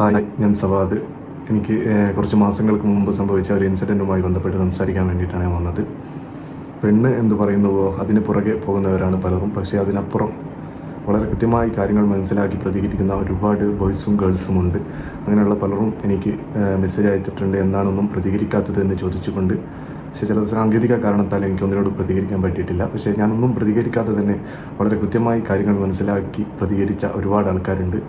Hi ഞാൻ സവാദ്. എനിക്ക് കുറച്ച് മാസങ്ങൾക്ക് മുമ്പ് സംഭവിച്ച ഒരു ഇൻസിഡന്റുമായി ബന്ധപ്പെട്ട് സംസാരിക്കാൻ വേണ്ടിയിട്ടാണ് ഞാൻ വന്നത്. പെണ്ണ് എന്ന് പറയുന്നുവോ അതിന് പുറകെ പോകുന്നവരാണ് പലരും. പക്ഷേ അതിനപ്പുറം വളരെ കൃത്യമായി കാര്യങ്ങൾ മനസ്സിലാക്കി പ്രതികരിക്കുന്ന ഒരുപാട് ബോയ്സും ഗേൾസും ഉണ്ട്. അങ്ങനെയുള്ള പലരും എനിക്ക് മെസ്സേജ് അയച്ചിട്ടുണ്ട് എന്താണൊന്നും പ്രതികരിക്കാത്തത് എന്ന് ചോദിച്ചുകൊണ്ട്. പക്ഷേ ചില സാങ്കേതിക കാരണത്താൽ എനിക്ക് ഒന്നിനോട് പ്രതികരിക്കാൻ പറ്റിയിട്ടില്ല. പക്ഷേ ഞാനൊന്നും പ്രതികരിക്കാതെ തന്നെ വളരെ കൃത്യമായി കാര്യങ്ങൾ മനസ്സിലാക്കി പ്രതികരിച്ച ഒരുപാട് ആൾക്കാരുണ്ട്.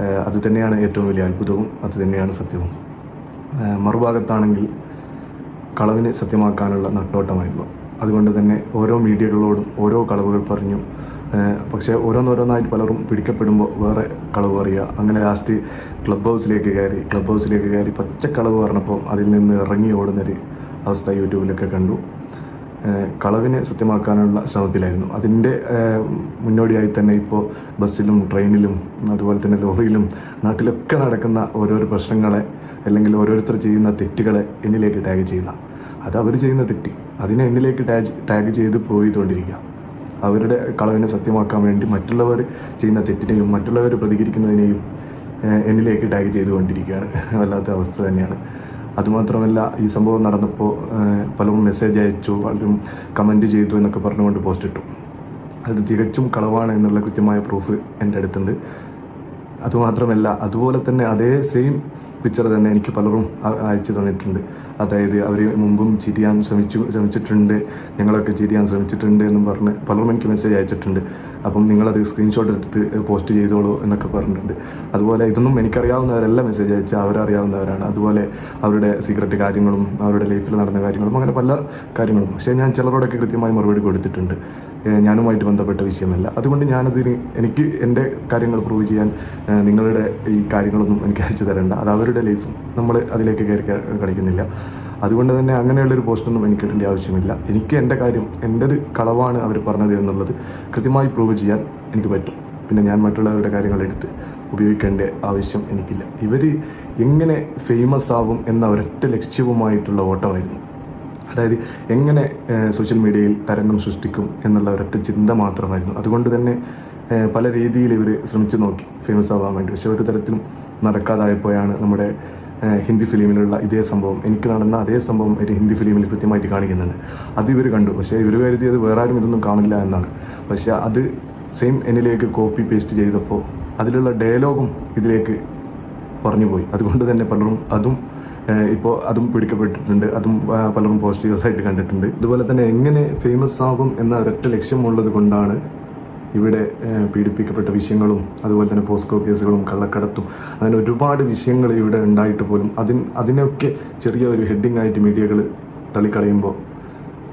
അത് തന്നെയാണ് ഏറ്റവും വലിയ അത്ഭുതവും അത് തന്നെയാണ് സത്യവും. മറുഭാഗത്താണെങ്കിൽ കളവിനെ സത്യമാക്കാനുള്ള നട്ടോട്ടമായിരുന്നു. അതുകൊണ്ട് തന്നെ ഓരോ മീഡിയകളോടും ഓരോ കളവുകൾ പറഞ്ഞു പക്ഷേ ഓരോന്നോരോന്നായിട്ട് പലരും പിടിക്കപ്പെടുമ്പോൾ വേറെ കളവ് പറയുക. അങ്ങനെ ലാസ്റ്റ് ക്ലബ് ഹൗസിലേക്ക് കയറി ക്ലബ് ഹൗസിലേക്ക് കയറി പച്ചക്കളവ് പറഞ്ഞപ്പോൾ അതിൽ നിന്ന് ഇറങ്ങി ഓടുന്നൊരു അവസ്ഥ യൂട്യൂബിലൊക്കെ കണ്ടു. കളവിനെ സത്യമാക്കാനുള്ള ശ്രമത്തിലായിരുന്നു. അതിന്റെ മുന്നോടിയായി തന്നെ ഇപ്പോൾ ബസ്സിലും ട്രെയിനിലും അതുപോലെ തന്നെ ലോറിയിലും നാട്ടിലൊക്കെ നടക്കുന്ന ഓരോരോ പ്രശ്നങ്ങളെ അല്ലെങ്കിൽ ഓരോരുത്തർ ചെയ്യുന്ന തെറ്റുകളെ എന്നിലേക്ക് ടാഗ് ചെയ്യുന്ന. അത് അവർ ചെയ്യുന്ന തെറ്റി. അതിനെ എന്നിലേക്ക് ടാഗ് ടാഗ് ചെയ്ത് പോയിക്കൊണ്ടിരിക്കുക. അവരുടെ കളവിനെ സത്യമാക്കാൻ വേണ്ടി മറ്റുള്ളവർ ചെയ്യുന്ന തെറ്റിനെയും മറ്റുള്ളവർ പ്രതികരിക്കുന്നതിനെയും എന്നിലേക്ക് ടാഗ് ചെയ്തുകൊണ്ടിരിക്കുകയാണ്. വല്ലാത്ത അവസ്ഥ തന്നെയാണ്. അതുമാത്രമല്ല ഈ സംഭവം നടന്നപ്പോൾ പലരും മെസ്സേജ് അയച്ചു പലരും കമന്റ് ചെയ്തു എന്നൊക്കെ പറഞ്ഞുകൊണ്ട് പോസ്റ്റ് ഇട്ടു. അത് തികച്ചും കളവാണ് എന്നുള്ള കൃത്യമായ പ്രൂഫ് എന്റെ അടുത്തുണ്ട്. അതുമാത്രമല്ല അതുപോലെ തന്നെ അതേ സെയിം പിക്ചർ തന്നെ എനിക്ക് പലരും അയച്ചു തന്നിട്ടുണ്ട്. അതായത് അവർ മുമ്പും ചിരിയാൻ ശ്രമിച്ചു ശ്രമിച്ചിട്ടുണ്ട് ഞങ്ങളൊക്കെ ചിരിയാൻ ശ്രമിച്ചിട്ടുണ്ട് എന്നും പറഞ്ഞ് പലരും എനിക്ക് മെസ്സേജ് അയച്ചിട്ടുണ്ട്. അപ്പം നിങ്ങളത് സ്ക്രീൻഷോട്ട് എടുത്ത് പോസ്റ്റ് ചെയ്തോളൂ എന്നൊക്കെ പറഞ്ഞിട്ടുണ്ട്. അതുപോലെ ഇതൊന്നും എനിക്കറിയാവുന്നവരല്ല മെസ്സേജ് അയച്ചാൽ അവരറിയാവുന്നവരാണ്. അതുപോലെ അവരുടെ സീക്രട്ട് കാര്യങ്ങളും അവരുടെ ലൈഫിൽ നടന്ന കാര്യങ്ങളും അങ്ങനെ പല കാര്യങ്ങളും. പക്ഷേ ഞാൻ ചിലരോടൊക്കെ കൃത്യമായി മറുപടി കൊടുത്തിട്ടുണ്ട്. ഞാനുമായിട്ട് ബന്ധപ്പെട്ട വിഷയമല്ല. അതുകൊണ്ട് ഞാനതിന് എനിക്ക് എന്റെ കാര്യങ്ങൾ പ്രൂവ് ചെയ്യാൻ നിങ്ങളുടെ ഈ കാര്യങ്ങളൊന്നും എനിക്ക് അയച്ചു തരേണ്ട. അത് അവരുടെ ലൈഫും നമ്മൾ അതിലേക്ക് കയറി കളിക്കുന്നില്ല. അതുകൊണ്ട് തന്നെ അങ്ങനെയുള്ളൊരു പോസ്റ്റൊന്നും എനിക്ക് ഇടേണ്ട ആവശ്യമില്ല. എനിക്ക് എന്റെ കാര്യം എന്റെത് കളവാണ് അവർ പറഞ്ഞത് എന്നുള്ളത് കൃത്യമായി പ്രൂവ് ചെയ്യാൻ എനിക്ക് പറ്റും. പിന്നെ ഞാൻ മറ്റുള്ളവരുടെ കാര്യങ്ങൾ എടുത്ത് ഉപയോഗിക്കേണ്ട ആവശ്യം എനിക്കില്ല. ഇവർ എങ്ങനെ ഫേമസ് ആവും എന്ന ഒരൊറ്റ ലക്ഷ്യവുമായിട്ടുള്ള ഓട്ടമായിരുന്നു. അതായത് എങ്ങനെ സോഷ്യൽ മീഡിയയിൽ തരംഗം സൃഷ്ടിക്കും എന്നുള്ള ഒരൊറ്റ ചിന്ത മാത്രമായിരുന്നു. അതുകൊണ്ട് തന്നെ പല രീതിയിൽ ഇവർ ശ്രമിച്ചു നോക്കി ഫേമസ് ആവാൻ വേണ്ടി. പക്ഷെ ഒരു തരത്തിലും നടക്കാതായപ്പോഴാണ് നമ്മുടെ ഹിന്ദി ഫിലിമിലുള്ള ഇതേ സംഭവം എനിക്ക് നടന്ന അതേ സംഭവം ഒരു ഹിന്ദി ഫിലിമിൽ കൃത്യമായിട്ട് കാണിക്കുന്നുണ്ട്. അത് ഇവർ കണ്ടു. പക്ഷേ ഇവർ കരുതി അത് വേറെ ആരും ഇതൊന്നും കാണില്ല എന്നാണ്. പക്ഷേ അത് സെയിം എന്നിലേക്ക് കോപ്പി പേസ്റ്റ് ചെയ്തപ്പോൾ അതിലുള്ള ഡയലോഗും ഇതിലേക്ക് പറഞ്ഞു പോയി അതുകൊണ്ട് തന്നെ പലരും അതും ഇപ്പോൾ അതും പിടിക്കപ്പെട്ടിട്ടുണ്ട്. അതും പലരും പോസിറ്റീവ്സ് ആയിട്ട് കണ്ടിട്ടുണ്ട്. അതുപോലെ തന്നെ എങ്ങനെ ഫേമസ് ആകും എന്ന ഒരൊറ്റ ലക്ഷ്യമുള്ളത് കൊണ്ടാണ് ഇവിടെ പീഡിപ്പിക്കപ്പെട്ട വിഷയങ്ങളും അതുപോലെ തന്നെ പോസ്കോ കേസുകളും കള്ളക്കടത്തും അങ്ങനെ ഒരുപാട് വിഷയങ്ങൾ ഇവിടെ ഉണ്ടായിട്ട് പോലും അതിന് അതിനൊക്കെ ചെറിയ ഒരു ഹെഡിങ് ആയിട്ട് മീഡിയകൾ തള്ളിക്കളയുമ്പോൾ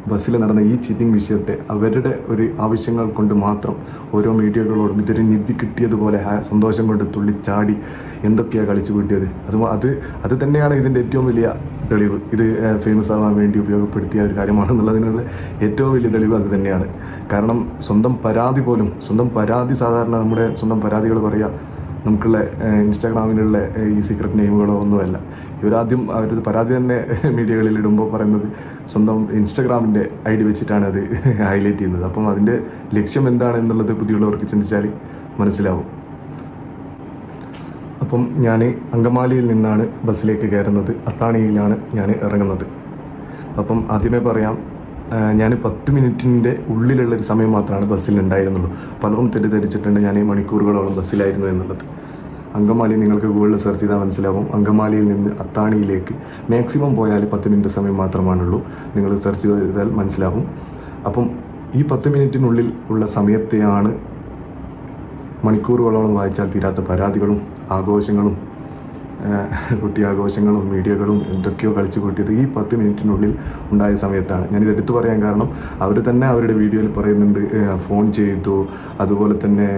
ബസ്സിൽ നടന്ന ഈ ചീറ്റിംഗ് വിഷയത്തെ അവരുടെ ഒരു ആവശ്യങ്ങൾ കൊണ്ട് മാത്രം ഓരോ മീഡിയകളോടും ഇതൊരു നിധി കിട്ടിയതുപോലെ സന്തോഷം കൊണ്ട് തുള്ളിച്ചാടി എന്തൊക്കെയാണ് കളിച്ചു കൂട്ടിയത്? അത് അത് അത് തന്നെയാണ് ഇതിന്റെ ഏറ്റവും വലിയ തെളിവ്. ഇത് ഫേമസ് ആവാൻ വേണ്ടി ഉപയോഗപ്പെടുത്തിയ ഒരു കാര്യമാണെന്നുള്ളതിനുള്ള ഏറ്റവും വലിയ തെളിവ് അത് തന്നെയാണ്. കാരണം സ്വന്തം പരാതി പോലും സ്വന്തം പരാതി സാധാരണ നമ്മുടെ സ്വന്തം പരാതികൾ പറയുക നമുക്കുള്ള ഇൻസ്റ്റാഗ്രാമിലുള്ള ഈ സീക്രട്ട് നെയിമുകളോ ഒന്നുമല്ല. ഇവരാദ്യം അവരൊരു പരാതി തന്നെ മീഡിയകളിൽ ഇടുമ്പോൾ പറയുന്നത് സ്വന്തം ഇൻസ്റ്റാഗ്രാമിന്റെ ഐ ഡി വെച്ചിട്ടാണ് അത് ഹൈലൈറ്റ് ചെയ്യുന്നത്. അപ്പം അതിന്റെ ലക്ഷ്യം എന്താണ് എന്നുള്ളത് പുതിയുള്ളവർക്ക് ചിന്തിച്ചാൽ മനസ്സിലാവും. അപ്പം ഞാൻ അങ്കമാലിയിൽ നിന്നാണ് ബസ്സിലേക്ക് കയറുന്നത്. അത്താണിയിലാണ് ഞാൻ ഇറങ്ങുന്നത്. അപ്പം ആദ്യമേ പറയാം ഞാൻ പത്ത് മിനിറ്റിന്റെ ഉള്ളിലുള്ള ഒരു സമയം മാത്രമാണ് ബസ്സിൽ ഉണ്ടായിരുന്നുള്ളൂ. പലരും തെറ്റിദ്ധരിച്ചിട്ടുണ്ട് ഞാൻ ഈ മണിക്കൂറുകളോളം ബസ്സിലായിരുന്നു എന്നുള്ളത്. അങ്കമാലി നിങ്ങൾക്ക് ഗൂഗിളിൽ സെർച്ച് ചെയ്താൽ മനസ്സിലാവും. അങ്കമാലിയിൽ നിന്ന് അത്താണിയിലേക്ക് മാക്സിമം പോയാൽ പത്ത് മിനിറ്റ് സമയം മാത്രമാണുള്ളൂ. നിങ്ങൾ സെർച്ച് ചെയ്താൽ മനസ്സിലാവും. അപ്പം ഈ പത്ത് മിനിറ്റിനുള്ളിൽ ഉള്ള സമയത്തെയാണ് മണിക്കൂറുകളോളം വായിച്ചാൽ തീരാത്ത പരാതികളും ആഘോഷങ്ങളും കുട്ടി ആഘോഷങ്ങളും മീഡിയകളും എന്തൊക്കെയോ കളിച്ചു കൂട്ടിയത് ഈ പത്ത് മിനിറ്റിനുള്ളിൽ ഉണ്ടായ സമയത്താണ്. ഞാനിത് എടുത്തു പറയാൻ കാരണം അവർ തന്നെ അവരുടെ വീഡിയോയിൽ പറയുന്നുണ്ട് ഫോൺ ചെയ്തു അതുപോലെ തന്നെ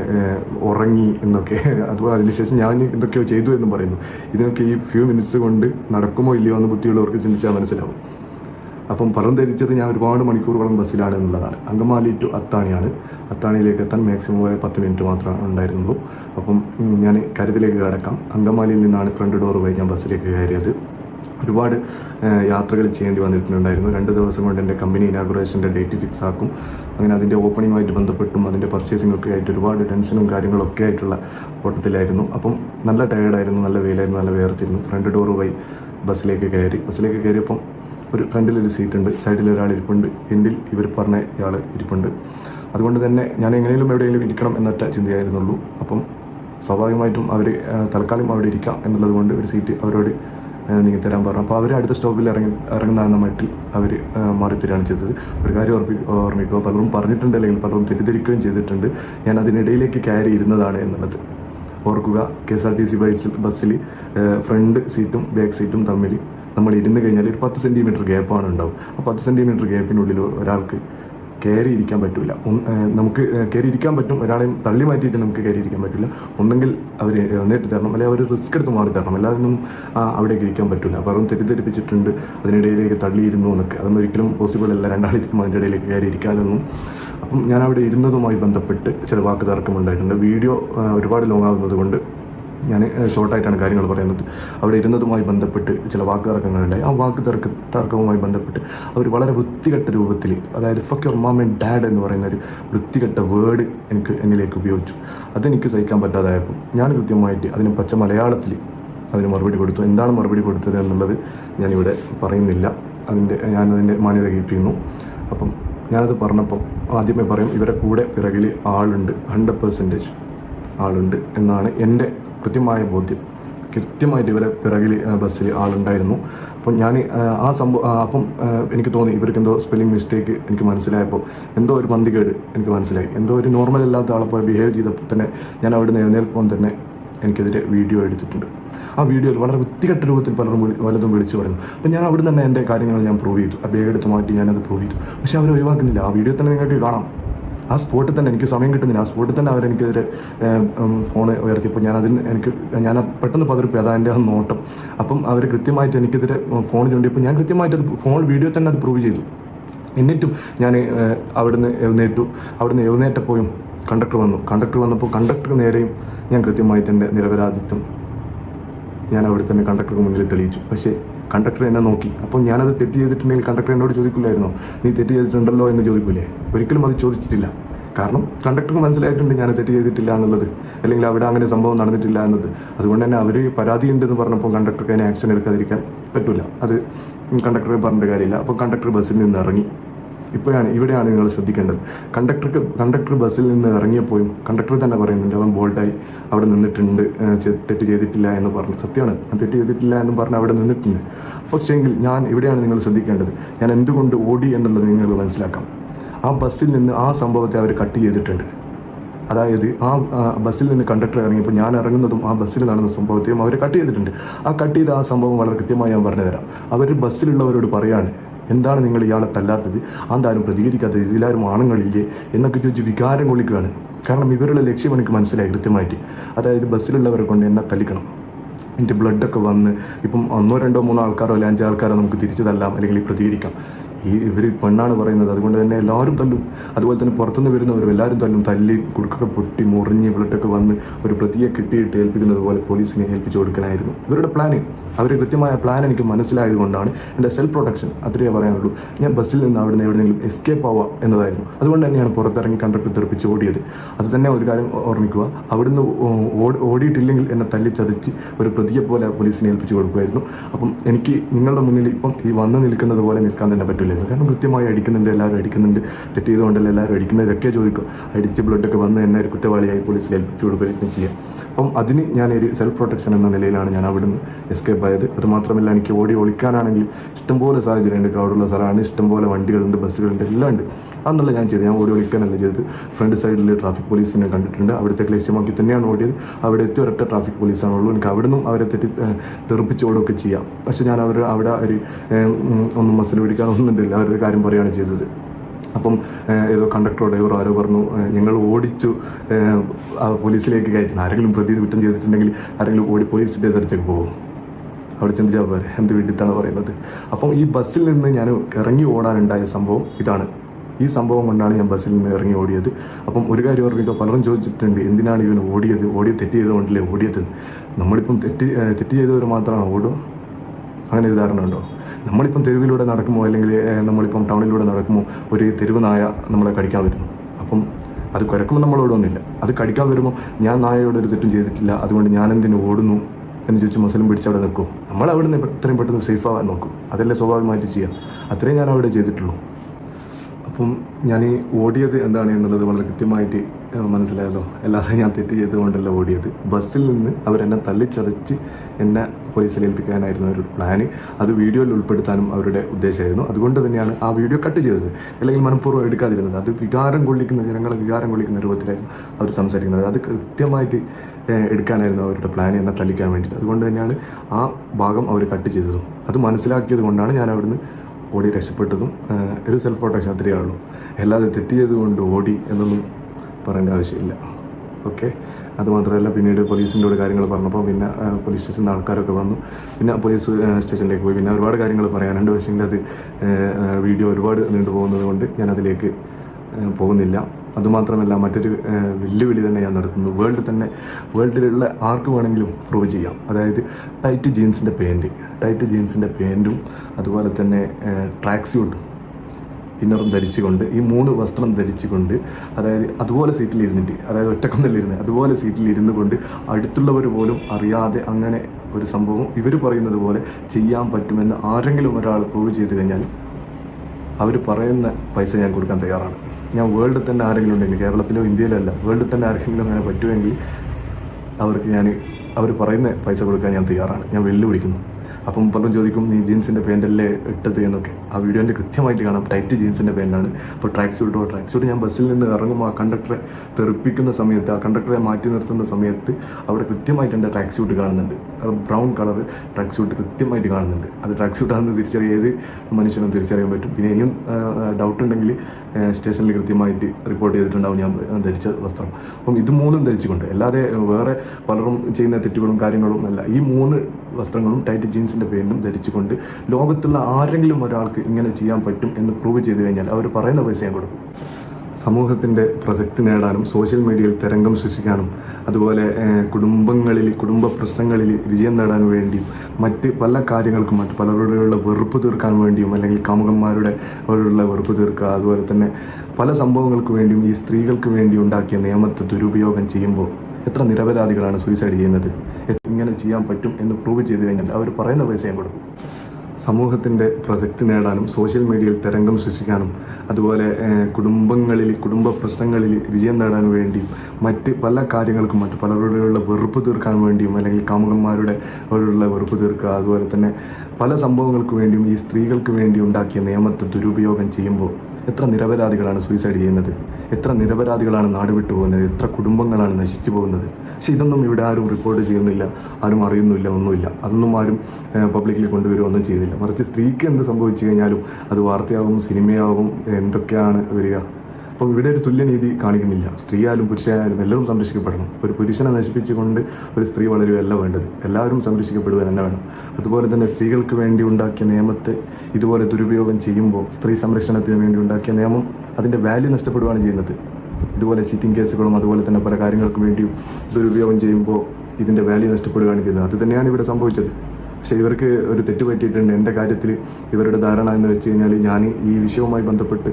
ഉറങ്ങി എന്നൊക്കെ. അതുപോലെ അതിനുശേഷം ഞാൻ എന്തൊക്കെയോ ചെയ്തു എന്നും പറയുന്നു. ഇതിനൊക്കെ ഈ ഫ്യൂ മിനിറ്റ്സ് കൊണ്ട് നടക്കുമോ ഇല്ലയോ എന്ന് ബുദ്ധിയുള്ളവർക്ക് ചിന്തിച്ചാൽ മനസ്സിലാവും. അപ്പം ധരിച്ചത് ഞാൻ ഒരുപാട് മണിക്കൂറുകളും ബസ്സിലാണ് എന്നുള്ളതാണ് അങ്കമാലി ടു അത്താണിയാണ്. അത്താണിയിലേക്ക് എത്താൻ മാക്സിമം പോയ പത്ത് മിനിറ്റ് മാത്രമേ ഉണ്ടായിരുന്നുള്ളൂ. അപ്പം ഞാൻ കരുതിലേക്ക് കിടക്കാം. അങ്കമാലിയിൽ നിന്നാണ് ഫ്രണ്ട് ഡോർ വഴി ഞാൻ ബസ്സിലേക്ക് കയറിയത്. ഒരുപാട് യാത്രകൾ ചെയ്യേണ്ടി വന്നിട്ടുണ്ടായിരുന്നു. രണ്ട് ദിവസം കൊണ്ട് എന്റെ കമ്പനി ഇനാഗുറേഷന്റെ ഡേറ്റ് ഫിക്സ് ആക്കും. അങ്ങനെ അതിന്റെ ഓപ്പണിങ്ങുമായിട്ട് ബന്ധപ്പെട്ടും അതിന്റെ പർച്ചേസിംഗ് ഒക്കെ ആയിട്ട് ഒരുപാട് ടെൻഷനും കാര്യങ്ങളൊക്കെ ആയിട്ടുള്ള ഓട്ടത്തിലായിരുന്നു. അപ്പം നല്ല ടയേർഡായിരുന്നു നല്ല വെയിലായിരുന്നു നല്ല വേർത്തിരുന്നു. ഫ്രണ്ട് ഡോർ പോയി ബസ്സിലേക്ക് കയറി. ബസ്സിലേക്ക് കയറിയപ്പം ഒരു ഫ്രണ്ടിലൊരു സീറ്റുണ്ട് സൈഡിൽ ഒരാൾ ഇരിപ്പുണ്ട് എൻഡിൽ ഇവർ പറഞ്ഞ ഇയാൾ ഇരിപ്പുണ്ട്. അതുകൊണ്ട് തന്നെ ഞാൻ എങ്ങനെയും എവിടെയെങ്കിലും ഇരിക്കണം എന്നൊറ്റ ചിന്തയായിരുന്നുള്ളൂ. അപ്പം സ്വാഭാവികമായിട്ടും അവർ തൽക്കാലം അവിടെ ഇരിക്കാം എന്നുള്ളത് കൊണ്ട് ഒരു സീറ്റ് അവരോട് ഏഹ്, നീങ്ങി തരാൻ പറഞ്ഞു. അപ്പോൾ അവർ അടുത്ത സ്റ്റോപ്പിൽ ഇറങ്ങി ഇറങ്ങുന്ന മട്ടിൽ അവർ മാറിത്തരാണ് ചെയ്തത്. ഒരു കാര്യം ഓർമ്മി ഓർമ്മിക്കുക പലരും പറഞ്ഞിട്ടുണ്ട് അല്ലെങ്കിൽ പലരും തെറ്റിദ്ധരിക്കുകയും ചെയ്തിട്ടുണ്ട്. ഞാൻ അതിനിടയിലേക്ക് കയറി ഇരുന്നതാണ് എന്നുള്ളത്. ഓർക്കുക K S R T C ബസ്സിൽ ഫ്രണ്ട് സീറ്റും ബാക്ക് സീറ്റും തമ്മിൽ നമ്മൾ ഇരുന്ന് കഴിഞ്ഞാൽ ഒരു പത്ത് സെന്റിമീറ്റർ ഗ്യാപ്പാണ് ഉണ്ടാവും. ആ പത്ത് സെന്റിമീറ്റർ ഗ്യാപ്പിനുള്ളിൽ ഒരാൾക്ക് കയറി ഇരിക്കാൻ പറ്റില്ല നമുക്ക് കയറി ഇരിക്കാൻ പറ്റും. ഒരാളെയും തള്ളി മാറ്റിയിട്ട് നമുക്ക് കയറി ഇരിക്കാൻ പറ്റില്ല ഒന്നെങ്കിൽ അവർ നേരിട്ട് തരണം. അല്ലെങ്കിൽ അവർ റിസ്ക് എടുത്ത് മാറി തരണം. അല്ലാതെ ഒന്നും അവിടേക്ക് ഇരിക്കാൻ പറ്റില്ല അപ്പോൾ അതും തെറ്റിദ്ധരിപ്പിച്ചിട്ടുണ്ട്. അതിനിടയിലേക്ക് തള്ളിയിരുന്നു എന്നൊക്കെ. അതൊന്നും ഒരിക്കലും പോസിബിൾ അല്ല. രണ്ടാളിരിക്കും അതിന്റെ ഇടയിലേക്ക് കയറി ഇരിക്കാനൊന്നും. അപ്പം ഞാൻ അവിടെ ഇരുന്നതുമായി ബന്ധപ്പെട്ട് ചില വാക്ക് തർക്കമുണ്ടായിട്ടുണ്ട് വീഡിയോ ഒരുപാട് ലോങ് ആകുന്നത് കൊണ്ട് ഞാൻ ഷോർട്ടായിട്ടാണ് കാര്യങ്ങൾ പറയുന്നത്. അവിടെ ഇരുന്നതുമായി ബന്ധപ്പെട്ട് ചില വാക്ക് തർക്കങ്ങളുണ്ടായി ആ വാക്ക് തർക്ക തർക്കവുമായി ബന്ധപ്പെട്ട് അവർ വളരെ വൃത്തികെട്ട രൂപത്തിൽ അതായത് ഫക്ക് യുവർ മാം ഡാഡ് എന്ന് പറയുന്ന ഒരു വൃത്തികെട്ട വേർഡ് എനിക്ക് എന്നിലേക്ക് ഉപയോഗിച്ചു. അതെനിക്ക് സഹിക്കാൻ പറ്റാതായപ്പോൾ ഞാൻ കൃത്യമായിട്ട് അതിന് പച്ച മലയാളത്തിൽ അതിന് മറുപടി കൊടുത്തു. എന്താണ് മറുപടി കൊടുത്തത് എന്നുള്ളത് ഞാനിവിടെ പറയുന്നില്ല. അതിന്റെ ഞാനതിന്റെ മാന്യത കീപ്പിക്കുന്നു അപ്പം ഞാനത് പറഞ്ഞപ്പോൾ ആദ്യമേ പറയും ഇവരെ കൂടെ പിറകിൽ ആളുണ്ട് ഹൺഡ്രഡ് പെർസെന്റേജ് ആളുണ്ട് എന്നാണ് എന്റെ കൃത്യമായ ബോധ്യം കൃത്യമായിട്ട് ഇവരെ പിറകിൽ ബസ്സിൽ ആളുണ്ടായിരുന്നു. അപ്പം ഞാൻ ആ സംഭവം അപ്പം എനിക്ക് തോന്നി ഇവർക്ക് എന്തോ സ്പെല്ലിംഗ് മിസ്റ്റേക്ക് എനിക്ക് മനസ്സിലായപ്പോൾ എന്തോ ഒരു മന്തികേട് എനിക്ക് മനസ്സിലായി. എന്തോ ഒരു നോർമൽ അല്ലാത്ത ആളെ പോലെ ബിഹേവ് ചെയ്തപ്പോൾ തന്നെ ഞാൻ അവിടുന്ന് എഴുന്നേൽക്കുമ്പോൾ തന്നെ എനിക്കെതിരെ വീഡിയോ എടുത്തിട്ടുണ്ട്. ആ വീഡിയോയിൽ വളരെ വൃത്തികെട്ട രൂപത്തിൽ പലരും വലതും വിളിച്ചു പറഞ്ഞു അപ്പം ഞാൻ അവിടെ തന്നെ എന്റെ കാര്യങ്ങൾ ഞാൻ പ്രൂവ് ചെയ്തു. ആ ബേഗെടുത്ത് മാറ്റി ഞാനത് പ്രൂവ് ചെയ്തു. പക്ഷേ അവർ ഒഴിവാക്കുന്നില്ല. ആ വീഡിയോ തന്നെ നിങ്ങൾക്ക് കാണാം. ആ സ്പോട്ടിൽ തന്നെ എനിക്ക് സമയം കിട്ടുന്നില്ല. ആ സ്പോട്ടിൽ തന്നെ അവരെനിക്കെതിരെ ഫോൺ ഉയർത്തിയപ്പോൾ ഞാൻ അതിന് എനിക്ക് ഞാൻ പെട്ടെന്ന് പതിർപ്പി അതാ എന്റെ ആ നോട്ടം. അപ്പം അവർ കൃത്യമായിട്ട് എനിക്കെതിരെ ഫോൺ ചൂണ്ടിയപ്പോൾ ഞാൻ കൃത്യമായിട്ട് അത് ഫോൺ വീഡിയോ തന്നെ അത് പ്രൂവ് ചെയ്തു. എന്നിട്ടും ഞാൻ അവിടുന്ന് എഴുന്നേറ്റു. അവിടുന്ന് എഴുന്നേറ്റപ്പോഴും കണ്ടക്ടർ വന്നു. കണ്ടക്ടർ വന്നപ്പോൾ കണ്ടക്ടർ നേരെയും ഞാൻ കൃത്യമായിട്ട് എന്റെ നിരപരാധിത്വം ഞാൻ അവിടെ തന്നെ കണ്ടക്ടർക്ക് മുന്നിൽ തെളിയിച്ചു. പക്ഷേ കണ്ടക്ടർ എന്നെ നോക്കി. അപ്പോൾ ഞാനത് തെറ്റ് ചെയ്തിട്ടുണ്ടെങ്കിൽ കണ്ടക്ടർ എന്നോട് ചോദിക്കില്ലായിരുന്നു? നീ തെറ്റ് ചെയ്തിട്ടുണ്ടല്ലോ എന്ന് ചോദിക്കില്ലേ ഒരിക്കലും അത് ചോദിച്ചിട്ടില്ല. കാരണം കണ്ടക്ടർക്ക് മനസ്സിലായിട്ടുണ്ട് ഞാൻ തെറ്റ് ചെയ്തിട്ടില്ല എന്നുള്ളത്. അല്ലെങ്കിൽ അവിടെ അങ്ങനെ സംഭവം നടന്നിട്ടില്ല എന്നത്. അതുകൊണ്ട് തന്നെ അവർ പരാതി ഉണ്ടെന്ന് പറഞ്ഞപ്പോൾ കണ്ടക്ടർക്ക് അതിനെ ആക്ഷൻ എടുക്കാതിരിക്കാൻ പറ്റില്ല അത് കണ്ടക്ടറെ പറഞ്ഞിട്ട് കാര്യമില്ല. അപ്പോൾ കണ്ടക്ടർ ബസ്സിൽ നിന്ന് ഇറങ്ങി. ഇപ്പോഴാണ് ഇവിടെയാണ് നിങ്ങൾ ശ്രദ്ധിക്കേണ്ടത്. കണ്ടക്ടർക്ക് കണ്ടക്ടർ ബസ്സിൽ നിന്ന് ഇറങ്ങിയപ്പോഴും കണ്ടക്ടർ തന്നെ പറയുന്നുണ്ട് അവൻ ബോൾഡായി അവിടെ നിന്നിട്ടുണ്ട് തെറ്റ് ചെയ്തിട്ടില്ല എന്ന് പറഞ്ഞു. സത്യമാണ് തെറ്റ് ചെയ്തിട്ടില്ല എന്ന് പറഞ്ഞ് അവിടെ നിന്നിട്ടുണ്ട്. പക്ഷേങ്കിൽ ഞാൻ ഇവിടെയാണ് നിങ്ങൾ ശ്രദ്ധിക്കേണ്ടത്. ഞാൻ എന്തുകൊണ്ട് ഓടി എന്നുള്ളത് നിങ്ങൾ മനസ്സിലാക്കാം. ആ ബസ്സിൽ നിന്ന് ആ സംഭവത്തെ അവർ കട്ട് ചെയ്തിട്ടുണ്ട്. അതായത് ആ ബസ്സിൽ നിന്ന് കണ്ടക്ടർ ഇറങ്ങിയപ്പോൾ ഞാൻ ഇറങ്ങുന്നതും ആ ബസ്സിൽ നടന്ന സംഭവത്തെയും അവർ കട്ട് ചെയ്തിട്ടുണ്ട്. ആ കട്ട് ചെയ്ത ആ സംഭവം വളരെ കൃത്യമായി ഞാൻ പറഞ്ഞുതരാം. അവർ ബസ്സിലുള്ളവരോട് പറയാണ് എന്താണ് നിങ്ങൾ ഇയാളെ തല്ലാത്തത്? എന്താരും പ്രതികരിക്കാത്തത് ഇതിലാരും ആണുങ്ങളില്ലേ? എന്നൊക്കെ ചോദിച്ച് വികാരം കൊള്ളിക്കുകയാണ്. കാരണം ഇവരുടെ ലക്ഷ്യം എനിക്ക് മനസ്സിലായി കൃത്യമായിട്ട്. അതായത് ബസ്സിലുള്ളവരെ കൊണ്ട് എന്നെ തല്ലിക്കണം. എന്റെ ബ്ലഡൊക്കെ വന്ന് ഇപ്പം ഒന്നോ രണ്ടോ മൂന്നോ ആൾക്കാരോ അല്ലെങ്കിൽ അഞ്ചാൾക്കാരോ നമുക്ക് തിരിച്ചു തല്ലാം അല്ലെങ്കിൽ പ്രതികരിക്കാം. ഈ ഇവർ പെണ്ണാണ് പറയുന്നത്. അതുകൊണ്ട് തന്നെ എല്ലാവരും തല്ലും. അതുപോലെ തന്നെ പുറത്തുനിന്ന് വരുന്നവരും എല്ലാവരും തല്ലും. തല്ലി കുടുക്കൊക്കെ പൊട്ടി മുറിഞ്ഞ് വിളിട്ടൊക്കെ വന്ന് ഒരു പ്രതിയെ കിട്ടിയിട്ട് ഏൽപ്പിക്കുന്നത് പോലെ പോലീസിനെ ഏൽപ്പിച്ചു കൊടുക്കാനായിരുന്നു ഇവരുടെ പ്ലാൻ അവർ കൃത്യമായ പ്ലാൻ എനിക്ക് മനസ്സിലായതുകൊണ്ടാണ് എന്റെ സെൽഫ് പ്രൊട്ടക്ഷൻ അത്രയേ പറയാനുള്ളൂ. ഞാൻ ബസ്സിൽ നിന്ന് അവിടെ നിന്ന് എവിടെയെങ്കിലും എസ്കേപ്പ് ആവുക എന്നതായിരുന്നു. അതുകൊണ്ട് തന്നെയാണ് പുറത്തിറങ്ങി കണ്ടക്ടർ തെറിപ്പിച്ച് ഓടിയത്. അത് തന്നെ ഒരു കാര്യം ഓർമ്മിക്കുക. അവിടുന്ന് ഓടിയിട്ടില്ലെങ്കിൽ എന്നെ തല്ലിച്ചതച്ച് ഒരു പ്രതിയെ പോലെ പോലീസിനെ ഏൽപ്പിച്ചു കൊടുക്കുമായിരുന്നു. അപ്പം എനിക്ക് നിങ്ങളുടെ മുന്നിൽ ഇപ്പം ഈ വന്ന് നിൽക്കുന്നത് പോലെ നിൽക്കാൻ തന്നെ പറ്റില്ലായിരുന്നു കാരണം കൃത്യമായി അടിക്കുന്നുണ്ട് എല്ലാവരും അടിക്കുന്നുണ്ട്. തെറ്റ് ചെയ്തുകൊണ്ടല്ലോ എല്ലാവരും അടിക്കുന്നത്? ഇതൊക്കെ ചോദിക്കും. അടിച്ച് ബ്ലഡൊക്കെ വന്ന് എന്നെ ഒരു കുറ്റവാളിയായി പോലീസിൽ ഏൽപ്പിച്ചു കൊടുക്കുക ചെയ്യാം. അപ്പം അതിന് ഞാനൊരു സെൽഫ് പ്രൊട്ടക്ഷൻ എന്ന നിലയിലാണ് ഞാൻ അവിടുന്ന് എസ്കേപ്പ് ആയത്. അത് മാത്രമല്ല എനിക്ക് ഓടി ഒളിക്കാനാണെങ്കിൽ ഇഷ്ടംപോലെ സാഹചര്യമുണ്ട് ക്രൗഡുള്ള സ്ഥലമാണ്. ഇഷ്ടംപോലെ വണ്ടികളുണ്ട് ബസ്സുകളുണ്ട് എല്ലാം ഉണ്ട്. അന്നല്ല ഞാൻ ചെയ്തത്. ഞാൻ ഓടി ഒളിക്കാനല്ല ചെയ്തത്. ഫ്രണ്ട് സൈഡിൽ ട്രാഫിക് പോലീസിനെ കണ്ടിട്ടുണ്ട്. അവിടുത്തെ ലക്ഷ്യമാക്കി തന്നെയാണ് ഓടിയത്. അവിടെ എത്തി ഒരൊറ്റ ട്രാഫിക് പോലീസാണുള്ളൂ എനിക്ക് അവിടെ നിന്നും അവരെ തെറ്റി ഏഹ്, തെറിപ്പിച്ച് ഓടുകയൊക്കെ ചെയ്യാം. പക്ഷെ ഞാൻ അവർ അവിടെ ഒരു ഒന്നും മസിൽ പിടിക്കാൻ ഒന്നും അവർ അവരൊരു കാര്യം പറയുകയാണ് ചെയ്തത്. അപ്പം ഏതോ കണ്ടക്ടറോ ഡ്രൈവറോ ആരോ പറഞ്ഞു ഞങ്ങൾ ഓടിച്ചു പോലീസിലേക്ക് കയറ്റുന്നു. ആരെങ്കിലും പ്രതി കുറ്റം ചെയ്തിട്ടുണ്ടെങ്കിൽ ആരെങ്കിലും ഓടി പോലീസിന്റെ സ്ഥലത്തേക്ക് പോകും. അവിടെ ചിന്തിച്ചാൽ പോരെ എന്റെ വീട്ടിലാണ് പറയുന്നത്. അപ്പം ഈ ബസ്സിൽ നിന്ന് ഞാൻ ഇറങ്ങി ഓടാനുണ്ടായ സംഭവം ഇതാണ്. ഈ സംഭവം കൊണ്ടാണ് ഞാൻ ബസ്സിൽ നിന്ന് ഇറങ്ങി ഓടിയത്. അപ്പം ഒരു കാര്യം ഓർമ്മിക്കുക പലരും ചോദിച്ചിട്ടുണ്ട് എന്തിനാണ് ഇവൻ ഓടിയത്? ഓടി തെറ്റ് ചെയ്തുകൊണ്ടല്ലേ ഓടിയത്? നമ്മളിപ്പം തെറ്റ് തെറ്റ് ചെയ്തവർ മാത്രമാണ് ഓടുക. അങ്ങനെ ഒരു ധാരണ ഉണ്ടോ? നമ്മളിപ്പം തെരുവിലൂടെ നടക്കുമോ? അല്ലെങ്കിൽ നമ്മളിപ്പം ടൗണിലൂടെ നടക്കുമോ? ഒരു തെരുവ് നായ നമ്മളെ കടിക്കാൻ വരുന്നു. അപ്പം അത് കുരക്കുമ്പോൾ നമ്മൾ ഓടുന്നില്ല. അത് കടിക്കാൻ വരുമ്പോൾ ഞാൻ നായയോട് ഒരു തെറ്റും ചെയ്തിട്ടില്ല. അതുകൊണ്ട് ഞാൻ എന്തിനു ഓടുന്നു എന്ന് ചോദിച്ച് മസലും പിടിച്ച് അവിടെ നിൽക്കും. നമ്മൾ അവിടെ നിന്ന് എത്രയും പെട്ടെന്ന് സേഫ് ആവാൻ നോക്കും. അതല്ലേ സ്വാഭാവികമായിട്ട് ചെയ്യുക അത്രയും ഞാൻ അവിടെ ചെയ്തിട്ടുള്ളൂ. അപ്പം ഞാൻ ഈ ഓടിയത് എന്താണ് എന്നുള്ളത് വളരെ കൃത്യമായിട്ട് മനസ്സിലായല്ലോ. അല്ലാതെ ഞാൻ തെറ്റ് ചെയ്തുകൊണ്ടല്ല ഓടിയത്. ബസ്സിൽ നിന്ന് അവരെന്നെ തള്ളിച്ചതച്ച് എന്നെ പോലീസിൽ ഏൽപ്പിക്കാനായിരുന്നു ഒരു പ്ലാന് അത് വീഡിയോയിൽ ഉൾപ്പെടുത്താനും അവരുടെ ഉദ്ദേശമായിരുന്നു. അതുകൊണ്ട് തന്നെയാണ് ആ വീഡിയോ കട്ട് ചെയ്തത്. അല്ലെങ്കിൽ മനഃപൂർവം എടുക്കാതിരുന്നത്. അത് വികാരം കൊള്ളിക്കുന്ന ജനങ്ങളെ വികാരം കൊള്ളിക്കുന്ന രൂപത്തിലായിരുന്നു അവർ സംസാരിക്കുന്നത്. അത് കൃത്യമായിട്ട് എടുക്കാനായിരുന്നു അവരുടെ പ്ലാൻ എന്നെ തള്ളിക്കാൻ വേണ്ടിയിട്ട്. അതുകൊണ്ട് തന്നെയാണ് ആ ഭാഗം അവർ കട്ട് ചെയ്തതും. അത് മനസ്സിലാക്കിയത് കൊണ്ടാണ് ഞാൻ അവിടുന്ന് ഓടി രക്ഷപ്പെട്ടതും ഒരു സെൽഫ് പ്രൊട്ടക്ഷൻ അത്രയേ ഉള്ളൂ. അല്ലാതെ തെറ്റിയത് കൊണ്ട് ഓടി എന്നൊന്നും പറയേണ്ട ആവശ്യമില്ല. ഓക്കെ അതുമാത്രമല്ല പിന്നീട് പോലീസിന്റെ കൂടെ കാര്യങ്ങൾ പറഞ്ഞപ്പോൾ പിന്നെ പോലീസ് സ്റ്റേഷനിൽ ആൾക്കാരൊക്കെ വന്നു. പിന്നെ പോലീസ് സ്റ്റേഷനിലേക്ക് പോയി. പിന്നെ ഒരുപാട് കാര്യങ്ങൾ പറയാനുണ്ട് പക്ഷേ അത് വീഡിയോ ഒരുപാട് നീണ്ടു പോകുന്നത് കൊണ്ട് ഏഹ്, പോകുന്നില്ല. അതുമാത്രമല്ല മറ്റൊരു വെല്ലുവിളി തന്നെ ഞാൻ നടത്തുന്നു. വേൾഡ് തന്നെ വേൾഡിലുള്ള ആർക്ക് വേണമെങ്കിലും പ്രൂവ് ചെയ്യാം. അതായത് ടൈറ്റ് ജീൻസിന്റെ പാന്റ് ടൈറ്റ് ജീൻസിന്റെ പാന്റും അതുപോലെ തന്നെ ട്രാക്ക് സ്യൂട്ടും ഇന്നറും ധരിച്ചുകൊണ്ട് ഈ മൂന്ന് വസ്ത്രം ധരിച്ചുകൊണ്ട് അതായത് അതുപോലെ സീറ്റിൽ ഇരുന്നിട്ട് അതായത് ഒറ്റക്കൊന്നല്ലിരുന്ന് അതുപോലെ സീറ്റിൽ ഇരുന്നു കൊണ്ട് അടുത്തുള്ളവർ പോലും അറിയാതെ അങ്ങനെ ഒരു സംഭവം ഇവർ പറയുന്നത് പോലെ ചെയ്യാൻ പറ്റുമെന്ന് ആരെങ്കിലും ഒരാൾ പ്രൂവ് ചെയ്ത് കഴിഞ്ഞാൽ അവർ പറയുന്ന പൈസ ഞാൻ കൊടുക്കാൻ തയ്യാറാണ്. ഞാൻ വേൾഡിൽ തന്നെ ആരെങ്കിലും ഉണ്ടെങ്കിൽ കേരളത്തിലോ ഇന്ത്യയിലോ അല്ല വേൾഡിൽ തന്നെ ആരെങ്കിലും അങ്ങനെ പറ്റുമെങ്കിൽ അവർക്ക് ഞാൻ അവർ പറയുന്ന പൈസ കൊടുക്കാൻ ഞാൻ തയ്യാറാണ്. ഞാൻ വെല്ലുവിളിക്കുന്നു. അപ്പം പലരും ചോദിക്കും നീ ജീൻസിന്റെ പാന്റല്ലേ ഇട്ടത്? എന്നൊക്കെ. ആ വീഡിയോന്റെ കൃത്യമായിട്ട് കാണാം. ടൈറ്റ് ജീൻസിന്റെ പാന്റാണ് അപ്പോൾ ട്രാക്ക് സ്യൂട്ടോ ട്രാക്ക് സ്യൂട്ട് ഞാൻ ബസ്സിൽ നിന്ന് ഇറങ്ങുമ്പോൾ ആ കണ്ടക്ടറെ തെറിപ്പിക്കുന്ന സമയത്ത് ആ കണ്ടക്ടറെ മാറ്റി നിർത്തുന്ന സമയത്ത് അവിടെ കൃത്യമായിട്ട് എന്റെ ട്രാക്ക് സ്യൂട്ട് കാണുന്നുണ്ട്. അത് ബ്രൗൺ കളർ ട്രാക്ക് സ്യൂട്ട് കൃത്യമായിട്ട് കാണുന്നുണ്ട്. അത് ട്രാക്ക് സ്യൂട്ടാണെന്ന് തിരിച്ചറിയ. ഏത് മനുഷ്യനും തിരിച്ചറിയാൻ പറ്റും. പിന്നെ ഇനിയും ഡൗട്ട് ഉണ്ടെങ്കിൽ സ്റ്റേഷനിൽ കൃത്യമായിട്ട് റിപ്പോർട്ട് ചെയ്തിട്ടുണ്ടാവും ഞാൻ ധരിച്ച വസ്ത്രം. അപ്പം ഇത് മൂന്നും ധരിച്ചുകൊണ്ട് അല്ലാതെ വേറെ പലരും ചെയ്യുന്ന തെറ്റുകളും കാര്യങ്ങളും അല്ല. ഈ മൂന്ന് വസ്ത്രങ്ങളും ടൈറ്റ് ജീൻസിന്റെ പേരിലും ധരിച്ചുകൊണ്ട് ലോകത്തുള്ള ആരെങ്കിലും ഒരാൾക്ക് ഇങ്ങനെ ചെയ്യാൻ പറ്റും എന്ന് പ്രൂവ് ചെയ്തു കഴിഞ്ഞാൽ അവർ പറയുന്ന പൈസ ഞാൻ കൊടുക്കും. സമൂഹത്തിന്റെ പ്രസക്തി നേടാനും സോഷ്യൽ മീഡിയയിൽ തരംഗം സൃഷ്ടിക്കാനും അതുപോലെ കുടുംബങ്ങളിൽ കുടുംബ പ്രശ്നങ്ങളിൽ വിജയം നേടാനും വേണ്ടിയും മറ്റ് പല കാര്യങ്ങൾക്കും മറ്റ് പലരോടുള്ള വെറുപ്പ് തീർക്കാൻ വേണ്ടിയും അല്ലെങ്കിൽ കാമുകന്മാരുടെ അവരോടുള്ള വെറുപ്പ് തീർക്കുക അതുപോലെ തന്നെ പല സംഭവങ്ങൾക്ക് വേണ്ടിയും ഈ സ്ത്രീകൾക്ക് വേണ്ടി ഉണ്ടാക്കിയ നിയമത്തെ ദുരുപയോഗം ചെയ്യുമ്പോൾ എത്ര നിരപരാധികളാണ് സൂയിസൈഡ് ചെയ്യുന്നത്? ഇങ്ങനെ ചെയ്യാൻ പറ്റും എന്ന് പ്രൂവ് ചെയ്ത് കഴിഞ്ഞാൽ അവർ പറയുന്ന പൈസ ഞാൻ കൊടുക്കും. സമൂഹത്തിന്റെ പ്രസക്തി നേടാനും സോഷ്യൽ മീഡിയയിൽ തരംഗം സൃഷ്ടിക്കാനും അതുപോലെ കുടുംബങ്ങളിൽ കുടുംബ പ്രശ്നങ്ങളിൽ വിജയം നേടാൻ വേണ്ടിയും മറ്റ് പല കാര്യങ്ങൾക്കും മറ്റ് പലരോടുള്ള വെറുപ്പ് തീർക്കാൻ വേണ്ടിയും അല്ലെങ്കിൽ കാമുകന്മാരുടെ അവരുള്ള വെറുപ്പ് തീർക്കുക അതുപോലെ തന്നെ പല സംഭവങ്ങൾക്ക് വേണ്ടിയും ഈ സ്ത്രീകൾക്ക് വേണ്ടി ഉണ്ടാക്കിയ നിയമത്തെ ദുരുപയോഗം ചെയ്യുമ്പോൾ എത്ര നിരപരാധികളാണ് സൂയിസൈഡ് ചെയ്യുന്നത്? എത്ര നിരപരാധികളാണ് നാട് വിട്ടു പോകുന്നത്? എത്ര കുടുംബങ്ങളാണ് നശിച്ചു പോകുന്നത്? പക്ഷെ ഇതൊന്നും ഇവിടെ ആരും റിപ്പോർട്ട് ചെയ്യുന്നില്ല ആരും അറിയുന്നില്ല ഒന്നുമില്ല. അതൊന്നും ആരും പബ്ലിക്കിൽ കൊണ്ടുവരിക ഒന്നും ചെയ്തില്ല. മറിച്ച് സ്ത്രീക്ക് എന്ത് സംഭവിച്ചു കഴിഞ്ഞാലും അത് വാർത്തയാകും സിനിമയാകും എന്തൊക്കെയാണ് വരിക? അപ്പം ഇവിടെ ഒരു തുല്യനീതി കാണിക്കുന്നില്ല. സ്ത്രീയായാലും പുരുഷനായാലും എല്ലാവരും സംരക്ഷിക്കപ്പെടണം. ഒരു പുരുഷനെ നശിപ്പിച്ചുകൊണ്ട് ഒരു സ്ത്രീ വളരുകയല്ല വേണ്ടത്. എല്ലാവരും സംരക്ഷിക്കപ്പെടുക തന്നെ വേണം. അതുപോലെ തന്നെ സ്ത്രീകൾക്ക് വേണ്ടി ഉണ്ടാക്കിയ നിയമത്തെ ഇതുപോലെ ദുരുപയോഗം ചെയ്യുമ്പോൾ സ്ത്രീ സംരക്ഷണത്തിന് വേണ്ടി ഉണ്ടാക്കിയ നിയമം അതിന്റെ വാല്യൂ നഷ്ടപ്പെടുകയാണ് ചെയ്യുന്നത്. ഇതുപോലെ ചീറ്റിംഗ് കേസുകളും അതുപോലെ തന്നെ പല കാര്യങ്ങൾക്കും വേണ്ടിയും ദുരുപയോഗം ചെയ്യുമ്പോൾ ഇതിന്റെ വാല്യൂ നഷ്ടപ്പെടുകയാണ് ചെയ്യുന്നത്. അത് തന്നെയാണ് ഇവിടെ സംഭവിച്ചത്. പക്ഷേ ഇവർക്ക് ഒരു തെറ്റ് പറ്റിയിട്ടുണ്ട്. എന്റെ കാര്യത്തിൽ ഇവരുടെ ധാരണ എന്ന് വെച്ച് കഴിഞ്ഞാൽ ഞാൻ ഈ വിഷയവുമായി ബന്ധപ്പെട്ട്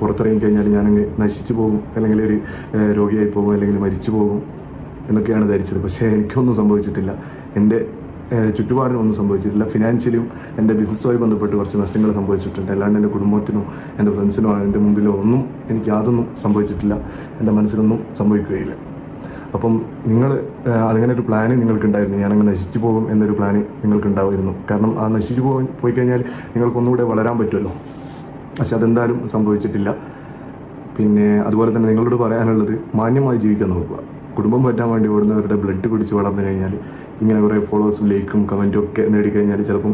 പുറത്തിറങ്ങി കഴിഞ്ഞാൽ ഞാനങ്ങ് നശിച്ചു പോകും. അല്ലെങ്കിൽ ഒരു രോഗിയായി പോകും അല്ലെങ്കിൽ മരിച്ചു പോകും എന്നൊക്കെയാണ് ധരിച്ചത്. പക്ഷേ എനിക്കൊന്നും സംഭവിച്ചിട്ടില്ല. എന്റെ ചുറ്റുപാടിനും ചുറ്റുപാടിനൊന്നും സംഭവിച്ചിട്ടില്ല. ഫിനാൻഷ്യലിയും എന്റെ ബിസിനസ്സുമായി ബന്ധപ്പെട്ട് കുറച്ച് നഷ്ടങ്ങൾ സംഭവിച്ചിട്ടുണ്ട്. അല്ലാണ്ട് എന്റെ കുടുംബത്തിനോ എന്റെ ഫ്രണ്ട്സിനോ എന്റെ മുമ്പിലോ ഒന്നും എനിക്ക് യാതൊന്നും സംഭവിച്ചിട്ടില്ല. എന്റെ മനസ്സിലൊന്നും സംഭവിക്കുകയില്ല. അപ്പം നിങ്ങൾ അങ്ങനെ ഒരു പ്ലാന് നിങ്ങൾക്കുണ്ടായിരുന്നു. ഞാനങ്ങ് നശിച്ചു പോകും എന്നൊരു പ്ലാന് നിങ്ങൾക്കുണ്ടാവുമായിരുന്നു കാരണം ആ നശിച്ചു പോയി കഴിഞ്ഞാൽ നിങ്ങൾക്കൊന്നുകൂടെ വളരാൻ പറ്റുമല്ലോ. പക്ഷെ അതെന്തായാലും സംഭവിച്ചിട്ടില്ല. പിന്നെ അതുപോലെ തന്നെ നിങ്ങളോട് പറയാനുള്ളത് മാന്യമായി ജീവിക്കാൻ നോക്കുക. കുടുംബം പറ്റാൻ വേണ്ടി ഓടുന്നവരുടെ ബ്ലഡ് കുടിച്ച് വളർന്നു കഴിഞ്ഞാൽ ഇങ്ങനെ കുറേ ഫോളോവേഴ്സും ലൈക്കും കമന്റും ഒക്കെ നേടിക്കഴിഞ്ഞാൽ ചിലപ്പം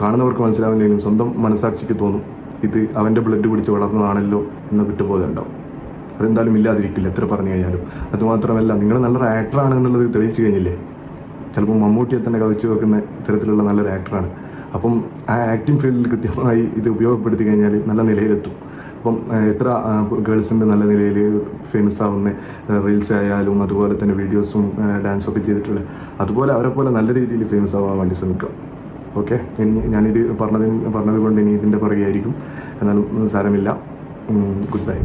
കാണുന്നവർക്ക് മനസ്സിലാവില്ലെങ്കിലും സ്വന്തം മനസാക്ഷിക്ക് തോന്നും ഇത് അവന്റെ ബ്ലഡ് കുടിച്ച് വളർന്നതാണല്ലോ എന്ന് വിട്ടുപോകുന്നുണ്ടാവും അതെന്തായാലും ഇല്ലാതിരിക്കില്ല എത്ര പറഞ്ഞു കഴിഞ്ഞാലും. അതുമാത്രമല്ല നിങ്ങൾ നല്ലൊരു ആക്ടറാണ് എന്നുള്ളത് തെളിയിച്ചു കഴിഞ്ഞില്ലേ? ചിലപ്പോൾ മമ്മൂട്ടിയെ തന്നെ കവിച്ചു വെക്കുന്ന ഇത്തരത്തിലുള്ള നല്ലൊരു ആക്ടറാണ് അപ്പം ആ ആക്ടിങ് ഫീൽഡിൽ കൃത്യമായി ഇത് ഉപയോഗപ്പെടുത്തി കഴിഞ്ഞാൽ നല്ല നിലയിലെത്തും. അപ്പം എത്ര ഗേൾസിന്റെ നല്ല നിലയിൽ ഫേമസ് ആവുന്ന റീൽസ് ആയാലും അതുപോലെ തന്നെ വീഡിയോസും ഡാൻസും ഒക്കെ ചെയ്തിട്ടുള്ള അതുപോലെ അവരെ പോലെ നല്ല രീതിയിൽ ഫേമസ് ആവാൻ വേണ്ടി ശ്രമിക്കാം. ഓക്കെ ഇനി ഞാനിത് പറഞ്ഞതിന് പറഞ്ഞത് കൊണ്ട് ഇനി ഇതിന്റെ പുറകെ ആയിരിക്കും. എന്നാലും സാരമില്ല. Good bye